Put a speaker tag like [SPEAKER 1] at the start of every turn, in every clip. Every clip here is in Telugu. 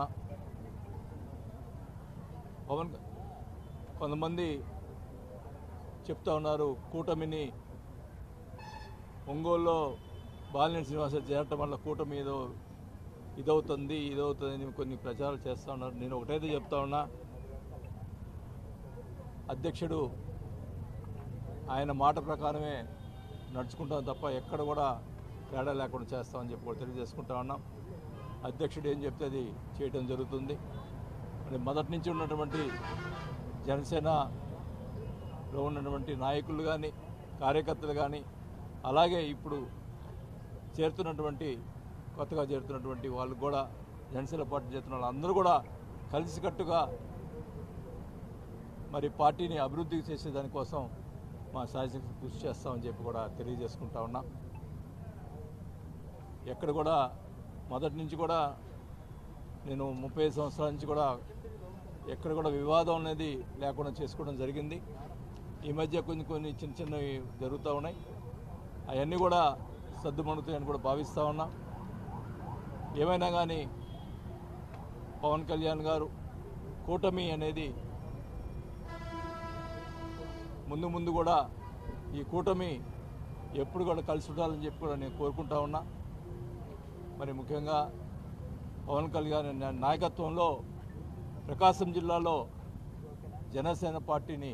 [SPEAKER 1] ఉన్నా పవన్ కొంతమంది చెప్తా ఉన్నారు కూటమిని ఒంగోలులో బాలినేని శ్రీనివాస చేరటం వల్ల కూటమి ఏదో ఇదవుతుంది ఇదవుతుంది అని కొన్ని ప్రచారాలు చేస్తూ ఉన్నారు. నేను ఒకటైతే చెప్తా ఉన్నా అధ్యక్షుడు ఆయన మాట ప్రకారమే నడుచుకుంటాం తప్ప ఎక్కడ కూడా తేడా లేకుండా చేస్తామని చెప్పి కూడా తెలియజేసుకుంటా ఉన్నాం. అధ్యక్షుడు ఏం చెప్తే అది చేయడం జరుగుతుంది. మరి మొదటి నుంచి ఉన్నటువంటి జనసేనలో ఉన్నటువంటి నాయకులు కానీ కార్యకర్తలు కానీ అలాగే ఇప్పుడు చేరుతున్నటువంటి కొత్తగా చేరుతున్నటువంటి వాళ్ళు కూడా జనసేన పార్టీ చేస్తున్న వాళ్ళందరూ కూడా కలిసికట్టుగా మరి పార్టీని అభివృద్ధి చేసే దానికోసం మా శాయశక్తి కృషి చేస్తామని చెప్పి కూడా తెలియజేసుకుంటా ఉన్నాం. ఎక్కడ కూడా మొదటి నుంచి కూడా నేను ముప్పై సంవత్సరాల నుంచి కూడా ఎక్కడ కూడా వివాదం అనేది లేకుండా చేసుకోవడం జరిగింది. ఈ మధ్య కొన్ని కొన్ని చిన్న చిన్నవి జరుగుతూ ఉన్నాయి. అవన్నీ కూడా సర్దుమణుతాయని కూడా భావిస్తూ ఉన్నా. ఏమైనా కానీ పవన్ కళ్యాణ్ గారు కూటమి అనేది ముందు ముందు కూడా ఈ కూటమి ఎప్పుడు కూడా కలిసి ఉండాలని చెప్పి కూడా నేను కోరుకుంటా ఉన్నా. మరి ముఖ్యంగా పవన్ కళ్యాణ్ నాయకత్వంలో ప్రకాశం జిల్లాలో జనసేన పార్టీని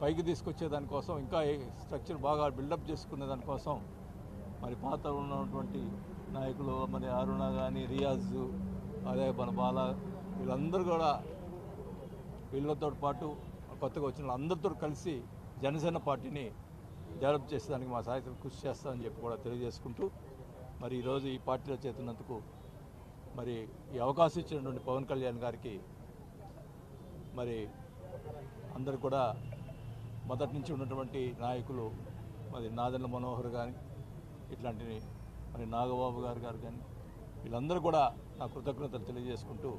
[SPEAKER 1] పైకి తీసుకొచ్చే దానికోసం ఇంకా స్ట్రక్చర్ బాగా బిల్డప్ చేసుకునే దానికోసం మరి పాత ఉన్నటువంటి నాయకులు మరి అరుణ కానీ రియాజ్ అదే మన బాల వీళ్ళందరూ కూడా వీళ్ళతో పాటు కొత్తగా వచ్చిన వాళ్ళందరితో కలిసి జనసేన పార్టీని డెవలప్ చేసేదానికి మా సాహిత్యం కృషి చేస్తామని చెప్పి కూడా తెలియజేసుకుంటూ మరి ఈరోజు ఈ పార్టీలో చేతున్నందుకు మరి ఈ అవకాశం ఇచ్చినటువంటి పవన్ కళ్యాణ్ గారికి మరి అందరు కూడా మొదటి నుంచి ఉన్నటువంటి నాయకులు మరి నాదెండ్ల మనోహర్ కానీ ఇట్లాంటి మరి నాగబాబు గారు గారు కానీ వీళ్ళందరూ కూడా నా కృతజ్ఞతలు తెలియజేసుకుంటూ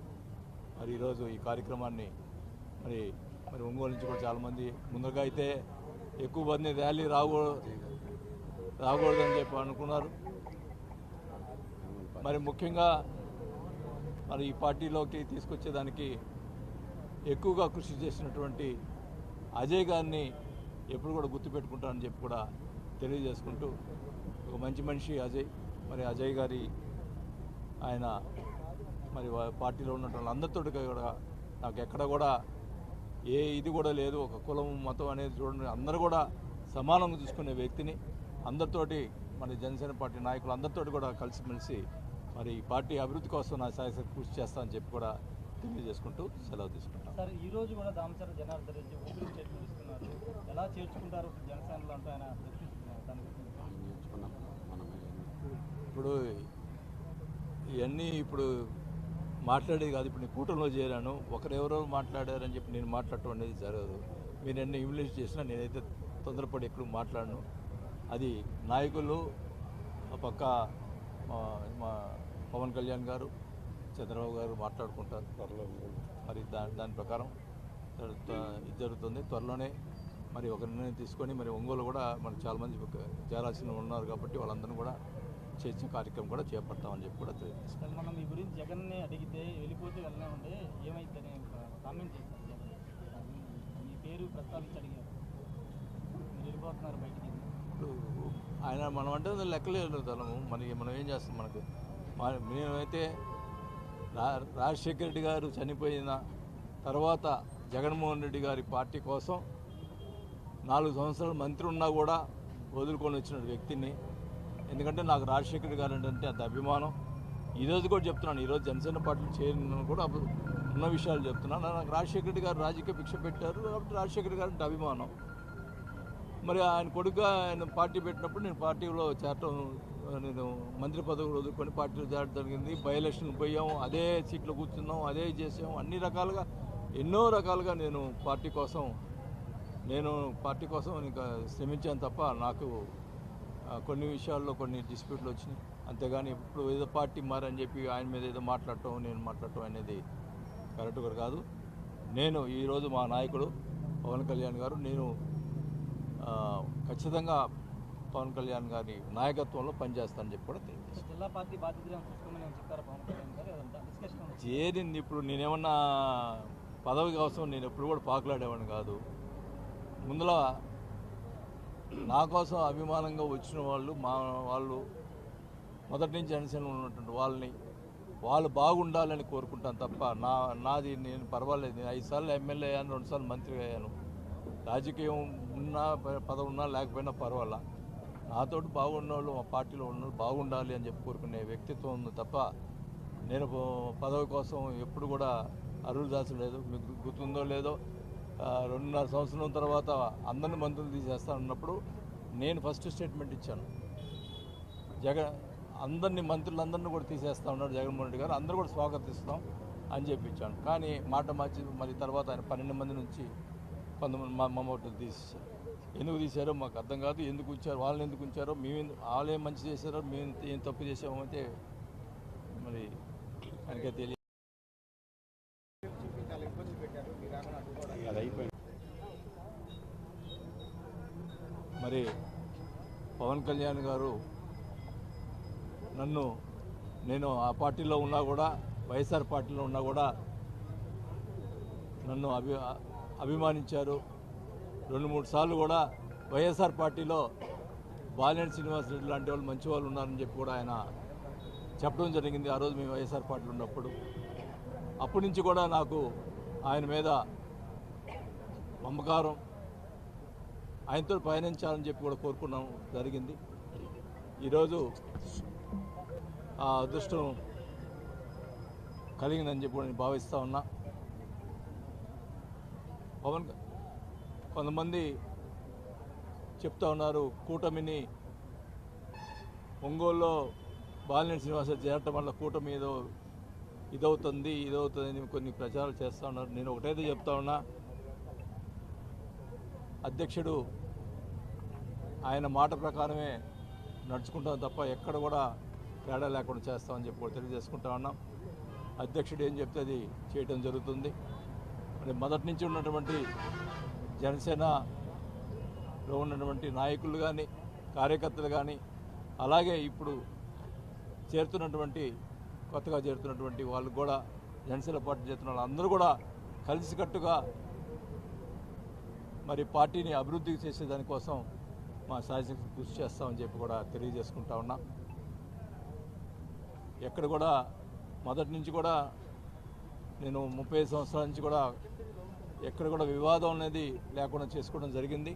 [SPEAKER 1] మరి ఈరోజు ఈ కార్యక్రమాన్ని మరి మరి ఒంగోలు నుంచి కూడా చాలామంది ముందుగా అయితే ఎక్కువ మంది ర్యాలీ రాకూడదు రాకూడదని చెప్పి అనుకున్నారు. మరి ముఖ్యంగా మరి ఈ పార్టీలోకి తీసుకొచ్చేదానికి ఎక్కువగా కృషి చేసినటువంటి అజయ్ గారిని ఎప్పుడు కూడా గుర్తుపెట్టుకుంటానని చెప్పి కూడా తెలియజేసుకుంటూ ఒక మంచి మనిషి అజయ్. మరి అజయ్ గారి ఆయన మరి పార్టీలో ఉన్నటువంటి వాళ్ళందరితో కూడా నాకు ఎక్కడ కూడా ఏ ఇది కూడా లేదు. ఒక కులం మతం అనేది చూడండి. అందరూ కూడా సమానంగా చూసుకునే వ్యక్తిని అందరితోటి మరి జనసేన పార్టీ నాయకులు అందరితోటి కూడా కలిసిమెలిసి మరి ఈ పార్టీ అభివృద్ధి కోసం నా సాయశక్తి కృషి చేస్తానని చెప్పి కూడా తెలియజేసుకుంటూ సెలవు తీసుకుంటాను
[SPEAKER 2] సార్ ఈ రోజు కూడా దామచర జనార్దన్ రెడ్డి ఎలా చేర్చుకుంటారు జనసేనలో అంటూ ఆయన
[SPEAKER 1] ఇప్పుడు ఇవన్నీ ఇప్పుడు మాట్లాడేది కాదు. ఇప్పుడు నేను కూటమిలో చేరాను ఒకరెవరో మాట్లాడారని చెప్పి నేను మాట్లాడటం అనేది జరగదు. మీరు ఎన్ని ఇంగ్లీష్ చేసినా నేనైతే తొందరపడి ఎక్కడ మాట్లాడను. అది నాయకులు ఆ పక్క మా పవన్ కళ్యాణ్ గారు చంద్రబాబు గారు మాట్లాడుకుంటారు. త్వరలో మరి దాని దాని ప్రకారం ఇది జరుగుతుంది. త్వరలోనే మరి ఒక నిర్ణయం తీసుకొని మరి ఒంగోలు కూడా మనకు చాలామంది చేరాల్సిన ఉన్నారు కాబట్టి వాళ్ళందరినీ కూడా చేర్చిన కార్యక్రమం కూడా చేపడతామని చెప్పి కూడా తెలియజేస్తాం
[SPEAKER 2] సార్ మనం ఈ గురించి జగన్ని అడిగితే వెళ్ళిపోతే వెళ్ళనే ఉంటే ఏమైందని ఒక కామెంట్ చేశారు జగన్. మీ పేరు ప్రస్తావించి అడిగారు. మీరు వెళ్ళిపోతున్నారు బయటికి.
[SPEAKER 1] ఇప్పుడు ఆయన మనం అంటే లెక్కలేదు తనము మనకి మనం. ఏం చేస్తాం మనకు? మేమైతే రా రాజశేఖర రెడ్డి గారు చనిపోయిన తర్వాత జగన్మోహన్ రెడ్డి గారి పార్టీ కోసం నాలుగు సంవత్సరాలు మంత్రి ఉన్నా కూడా వదులుకొని వచ్చిన వ్యక్తిని ఎందుకంటే నాకు రాజశేఖర్ గారు అంటే అంత అభిమానం. ఈరోజు కూడా చెప్తున్నాను ఈరోజు జనసేన పార్టీలు చేరిన కూడా ఉన్న విషయాలు చెప్తున్నాను. నాకు రాజశేఖర రెడ్డి గారు రాజకీయ భిక్ష పెట్టారు కాబట్టి రాజశేఖర గారు అంటే అభిమానం. మరి ఆయన కొడుకుగా ఆయన పార్టీ పెట్టినప్పుడు నేను పార్టీలో చేరటం నేను మంత్రి పదవి వదులుకొని పార్టీలో చేరడం జరిగింది. బై ఎలక్షన్ పోయాం అదే సీట్లో కూర్చున్నాం అదే చేసాం అన్ని రకాలుగా ఎన్నో రకాలుగా నేను పార్టీ కోసం నేను పార్టీ కోసం ఇంకా శ్రమించాను తప్ప నాకు కొన్ని విషయాల్లో కొన్ని డిస్ప్యూట్లు వచ్చినాయి. అంతేగాని ఇప్పుడు ఏదో పార్టీ మారని చెప్పి ఆయన మీద ఏదో మాట్లాడటం నేను మాట్లాడటం అనేది కరెక్ట్ కూడా కాదు. నేను ఈరోజు మా నాయకుడు పవన్ కళ్యాణ్ గారు నేను ఖచ్చితంగా పవన్ కళ్యాణ్ గారి నాయకత్వంలో పనిచేస్తానని చెప్పి కూడా తెలియజేస్తాను. చేరింది ఇప్పుడు నేనేమన్నా పదవి కోసం నేను ఎప్పుడు కూడా పాకులాడేవాడిని కాదు. ముందల నా కోసం అభిమానంగా వచ్చిన వాళ్ళు మా వాళ్ళు మొదటి నుంచి అనుసరణ ఉన్నటువంటి వాళ్ళని వాళ్ళు బాగుండాలని కోరుకుంటాను తప్ప నా నాది నేను పర్వాలేదు. నేను ఐదు సార్లు ఎమ్మెల్యే అయ్యాను రెండు సార్లు మంత్రి అయ్యాను. రాజకీయం ఉన్నా పదవి ఉన్నా లేకపోయినా పర్వాలా. నాతోటి బాగున్న వాళ్ళు మా పార్టీలో ఉన్న బాగుండాలి అని చెప్పి కోరుకునే వ్యక్తిత్వం ఉంది తప్ప నేను పదవి కోసం ఎప్పుడు కూడా అరువులు దాచలేదు. మీకు గుర్తుందో లేదో రెండున్నర సంవత్సరం తర్వాత అందరిని మంత్రులు తీసేస్తా ఉన్నప్పుడు నేను ఫస్ట్ స్టేట్మెంట్ ఇచ్చాను. జగన్ అందరినీ మంత్రులందరినీ కూడా తీసేస్తా ఉన్నాడు జగన్మోహన్ రెడ్డి గారు. అందరూ కూడా స్వాగతిస్తాం అని చెప్పించాను. కానీ మాట మార్చి మరి తర్వాత ఆయన పన్నెండు మంది నుంచి కొంతమంది మా మమ్మల్ని తీసేశారు. ఎందుకు తీశారో మాకు అర్థం కాదు. ఎందుకు ఉంచారు? వాళ్ళని ఎందుకు ఉంచారో? మేము వాళ్ళు ఏం మంచి చేశారో? మేము ఏం తప్పు చేసామో అయితే మరి ఆయనకే తెలియదు అది అయిపోయింది మరి పవన్ కళ్యాణ్ గారు నన్ను నేను ఆ పార్టీలో ఉన్నా కూడా వైఎస్ఆర్ పార్టీలో ఉన్నా కూడా నన్ను అభి అభిమానించారు. రెండు మూడు సార్లు కూడా వైఎస్ఆర్ పార్టీలో బాలినేని శ్రీనివాసరెడ్డి లాంటి వాళ్ళు మంచి వాళ్ళు ఉన్నారని చెప్పి కూడా ఆయన చెప్పడం జరిగింది. ఆ రోజు మేము వైఎస్ఆర్ పార్టీలో ఉన్నప్పుడు. అప్పటి నుంచి కూడా నాకు ఆయన మీద మమకారం ఆయనతో పయనించాలని చెప్పి కూడా కోరుకున్నాం జరిగింది. ఈరోజు ఆ అదృష్టం కలిగిందని చెప్పి నేను భావిస్తూ ఉన్నా. పవన్ కొంతమంది చెప్తా ఉన్నారు కూటమిని ఒంగోలులో బాలినేని శ్రీనివాస చేరటం వల్ల కూటమి ఏదో ఇదవుతుంది ఇదవుతుంది అని కొన్ని ప్రచారాలు చేస్తూ ఉన్నారు. నేను ఒకటైతే చెప్తా ఉన్నా అధ్యక్షుడు ఆయన మాట ప్రకారమే నడుచుకుంటాం తప్ప ఎక్కడ కూడా తేడా లేకుండా చేస్తామని చెప్పి కూడా తెలియజేసుకుంటా ఉన్నాం. అధ్యక్షుడు ఏం చెప్తే అది చేయటం జరుగుతుంది. మరి మొదటి నుంచి ఉన్నటువంటి జనసేనలో ఉన్నటువంటి నాయకులు కానీ కార్యకర్తలు కానీ అలాగే ఇప్పుడు చేరుతున్నటువంటి కొత్తగా చేరుతున్నటువంటి వాళ్ళు కూడా జనసేన పార్టీ చేరుతున్న వాళ్ళు అందరూ కూడా కలిసికట్టుగా మరి పార్టీని అభివృద్ధి చేసే దానికోసం మా శాయశక్తి కృషి చేస్తామని చెప్పి కూడా తెలియజేసుకుంటా ఉన్నా. ఎక్కడ కూడా మొదటి నుంచి కూడా నేను ముప్పై సంవత్సరాల నుంచి కూడా ఎక్కడ కూడా వివాదం అనేది లేకుండా చేసుకోవడం జరిగింది.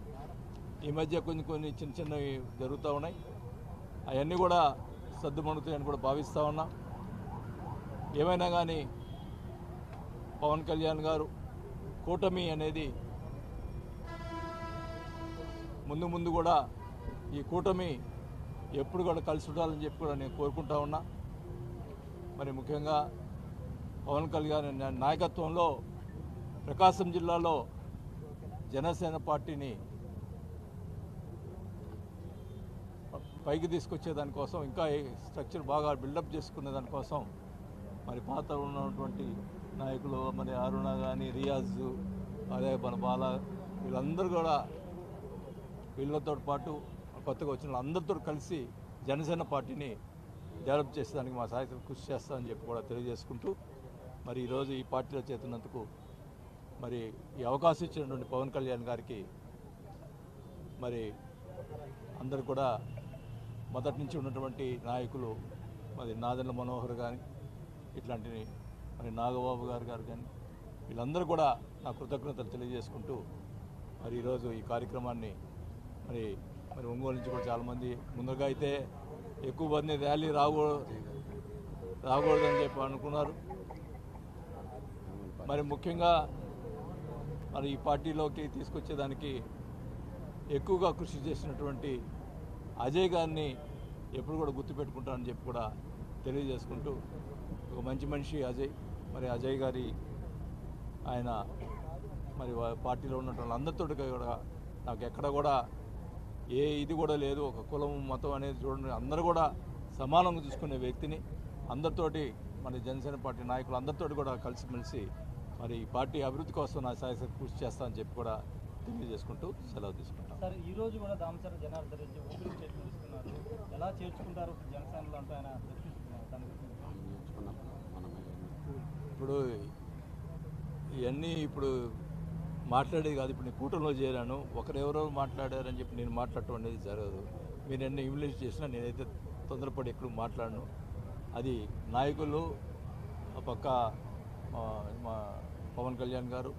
[SPEAKER 1] ఈ మధ్య కొన్ని కొన్ని చిన్న చిన్నవి జరుగుతూ ఉన్నాయి. అవన్నీ కూడా సర్దుమణుతాయని కూడా భావిస్తూ ఉన్నా. ఏమైనా కానీ పవన్ కళ్యాణ్ గారు కూటమి అనేది ముందు ముందు కూడా ఈ కూటమి ఎప్పుడు కూడా కలిసి ఉండాలని చెప్పి కూడా నేను కోరుకుంటా ఉన్నా. మరి ముఖ్యంగా పవన్ కళ్యాణ్ నాయకత్వంలో ప్రకాశం జిల్లాలో జనసేన పార్టీని పైకి తీసుకొచ్చే దానికోసం ఇంకా ఈ స్ట్రక్చర్ బాగా బిల్డప్ చేసుకునే దానికోసం మరి పాత ఉన్నటువంటి నాయకులు మరి అరుణ కానీ రియాజ్ అదే మన బాల వీళ్ళందరూ కూడా వీళ్ళతో పాటు కొత్తగా వచ్చిన వాళ్ళందరితో కలిసి జనసేన పార్టీని డెవలప్ చేసేదానికి మా సాయకులు కృషి చేస్తామని చెప్పి కూడా తెలియజేసుకుంటూ మరి ఈరోజు ఈ పార్టీలో చేతున్నందుకు మరి ఈ అవకాశం ఇచ్చినటువంటి పవన్ కళ్యాణ్ గారికి మరి అందరు కూడా మొదటి నుంచి ఉన్నటువంటి నాయకులు మరి నాదెండ్ల మనోహర్ కానీ ఇట్లాంటి మరి నాగబాబు గారు గారు కానీ వీళ్ళందరూ కూడా నా కృతజ్ఞతలు తెలియజేసుకుంటూ మరి ఈరోజు ఈ కార్యక్రమాన్ని మరి మరి ఒంగోలు నుంచి కూడా చాలామంది ముందుగా అయితే ఎక్కువ మంది ర్యాలీ రాకూడదు రాకూడదని చెప్పి అనుకున్నారు. మరి ముఖ్యంగా మరి ఈ పార్టీలోకి తీసుకొచ్చేదానికి ఎక్కువగా కృషి చేసినటువంటి అజయ్ గారిని ఎప్పుడు కూడా గుర్తుపెట్టుకుంటానని చెప్పి కూడా తెలియజేసుకుంటూ ఒక మంచి మనిషి అజయ్. మరి అజయ్ గారి ఆయన మరి పార్టీలో ఉన్నటువంటి వాళ్ళందరితో కూడా నాకు ఎక్కడ కూడా ఏ ఇది కూడా లేదు. ఒక కులం మతం అనేది చూడండి. అందరూ కూడా సమానంగా చూసుకునే వ్యక్తిని అందరితోటి మరి జనసేన పార్టీ నాయకులు అందరితోటి కూడా కలిసిమెలిసి మరి ఈ పార్టీ అభివృద్ధి కోసం నా సాయశక్తి కృషి చేస్తానని చెప్పి కూడా తెలియజేసుకుంటూ సెలవు తీసుకుంటాం.
[SPEAKER 2] సార్ ఈ రోజు కూడా దామచర జనార్దన్ రెడ్డి ఎలా చేర్చుకుంటారు జనసేనలో అంటూ ఆయన
[SPEAKER 1] ఇప్పుడు ఇవన్నీ ఇప్పుడు మాట్లాడేది కాదు. ఇప్పుడు నేను కూటమిలో చేరాను. ఒకరెవరో మాట్లాడారని చెప్పి నేను మాట్లాడటం అనేది జరగదు. మీరు ఎన్ని ఇన్వెస్ట్ చేసినా నేనైతే తొందరపడి ఎక్కడ మాట్లాడను. అది నాయకులు ఆ పక్క మా పవన్ కళ్యాణ్ గారు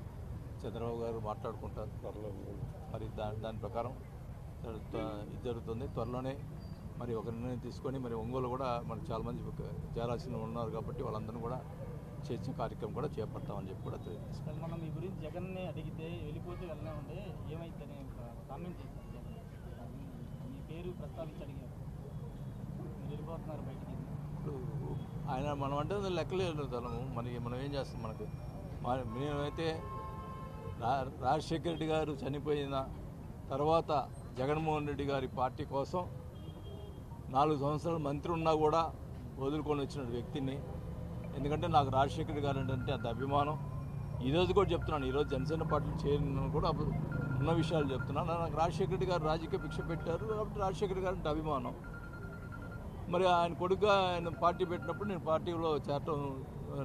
[SPEAKER 1] చంద్రబాబు గారు మాట్లాడుకుంటారు. త్వరలో మరి దాని దాని ప్రకారం ఇది జరుగుతుంది. త్వరలోనే మరి ఒక నిర్ణయం తీసుకొని మరి ఒంగోలు కూడా మనకు చాలామంది చేరాల్సిన ఉన్నారు కాబట్టి వాళ్ళందరూ కూడా చేర్చిన కార్యక్రమం కూడా చేపడతామని చెప్పి కూడా తెలియజేస్తాం
[SPEAKER 2] మనం మీ గురించి జగన్ని అడిగితే వెళ్ళిపోతే వెళ్ళనే ఉండే ఏమైందని కామెంట్ చేశారు మీ పేరు ప్రస్తావించి అడిగారు. మీరు వెళ్ళిపోతున్నారు బయటికి.
[SPEAKER 1] ఇప్పుడు ఆయన మనం అంటే లెక్కలేదు తనము. మనకి మనం ఏం చేస్తాం మనకి? మేమైతే రాజశేఖర రెడ్డి గారు చనిపోయిన తర్వాత జగన్మోహన్ రెడ్డి గారి పార్టీ కోసం నాలుగు సంవత్సరాలు మంత్రి ఉన్నా కూడా వదులుకొని వచ్చిన వ్యక్తిని ఎందుకంటే నాకు రాజశేఖర్ గారు అంటే అంత అభిమానం. ఈరోజు కూడా చెప్తున్నాను ఈరోజు జనసేన పార్టీ చేరిన కూడా ఉన్న విషయాలు చెప్తున్నాను. నాకు రాజశేఖర రెడ్డి గారు రాజకీయ భిక్ష పెట్టారు కాబట్టి రాజశేఖర్ గారు అంటే అభిమానం. మరి ఆయన కొడుకుగా ఆయన పార్టీ పెట్టినప్పుడు నేను పార్టీలో చేరటం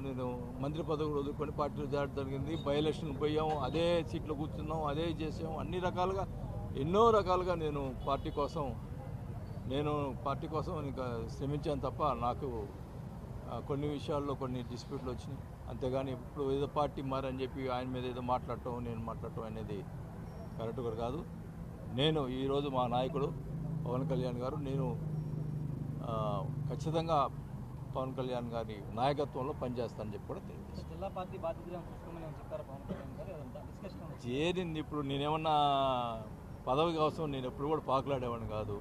[SPEAKER 1] నేను మంత్రి పదవి వదులుకొని పార్టీలో చేరడం జరిగింది. బై ఎలక్షన్ పోయాం అదే సీట్లో కూర్చున్నాం అదే చేసాం అన్ని రకాలుగా ఎన్నో రకాలుగా నేను పార్టీ కోసం నేను పార్టీ కోసం ఇంకా శ్రమించాను తప్ప నాకు కొన్ని విషయాల్లో కొన్ని డిస్ప్యూట్లు వచ్చినాయి. అంతేగాని ఇప్పుడు ఏదో పార్టీ మారని చెప్పి ఆయన మీద ఏదో మాట్లాడటం నేను మాట్లాడటం అనేది కరెక్ట్ కూడా కాదు. నేను ఈరోజు మా నాయకుడు పవన్ కళ్యాణ్ గారు నేను ఖచ్చితంగా పవన్ కళ్యాణ్ గారి నాయకత్వంలో పనిచేస్తానని చెప్పి కూడా
[SPEAKER 2] డిస్కషన్
[SPEAKER 1] చేరింది ఇప్పుడు నేనేమన్నా పదవి కోసం నేను ఎప్పుడు కూడా పాకులాడేవాడిని కాదు.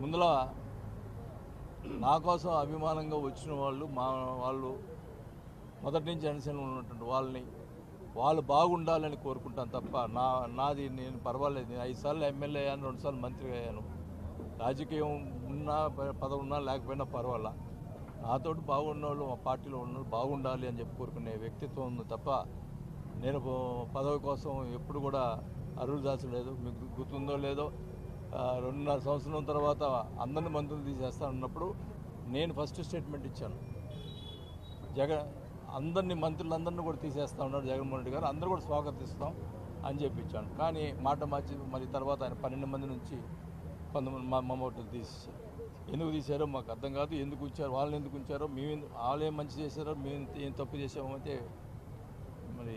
[SPEAKER 1] ముందులా నా కోసం అభిమానంగా వచ్చిన వాళ్ళు మా వాళ్ళు మొదటి నుంచి జనసేన ఉన్నటువంటి వాళ్ళని వాళ్ళు బాగుండాలని కోరుకుంటాను తప్ప నా నాది నేను పర్వాలేదు. నేను ఐదు సార్లు ఎమ్మెల్యే అయ్యాను రెండు సార్లు మంత్రి అయ్యాను. రాజకీయం ఉన్నా పదవి ఉన్నా లేకపోయినా పర్వాలా. నాతోటి బాగున్న వాళ్ళు మా పార్టీలో ఉన్న బాగుండాలి అని చెప్పి కోరుకునే వ్యక్తిత్వం ఉంది తప్ప నేను పదవి కోసం ఎప్పుడు కూడా అరువులు దాచలేదు. మీకు గుర్తుందో లేదో రెండున్నర సంవత్సరం తర్వాత అందరిని మంత్రులు తీసేస్తా ఉన్నప్పుడు నేను ఫస్ట్ స్టేట్మెంట్ ఇచ్చాను. జగన్ అందరినీ మంత్రులందరినీ కూడా తీసేస్తా ఉన్నాడు జగన్మోహన్ రెడ్డి గారు. అందరూ కూడా స్వాగతిస్తాం అని చెప్పించాను కానీ మాట మార్చి మరి తర్వాత ఆయన పన్నెండు మంది నుంచి కొంతమంది మా మమ్మల్ని తీసేసారు ఎందుకు తీశారో మాకు అర్థం కాదు. ఎందుకు ఉంచారు? వాళ్ళని ఎందుకు ఉంచారో? మేము వాళ్ళు ఏం మంచి చేశారో మేము ఏం తప్పు చేసామో అయితే మరి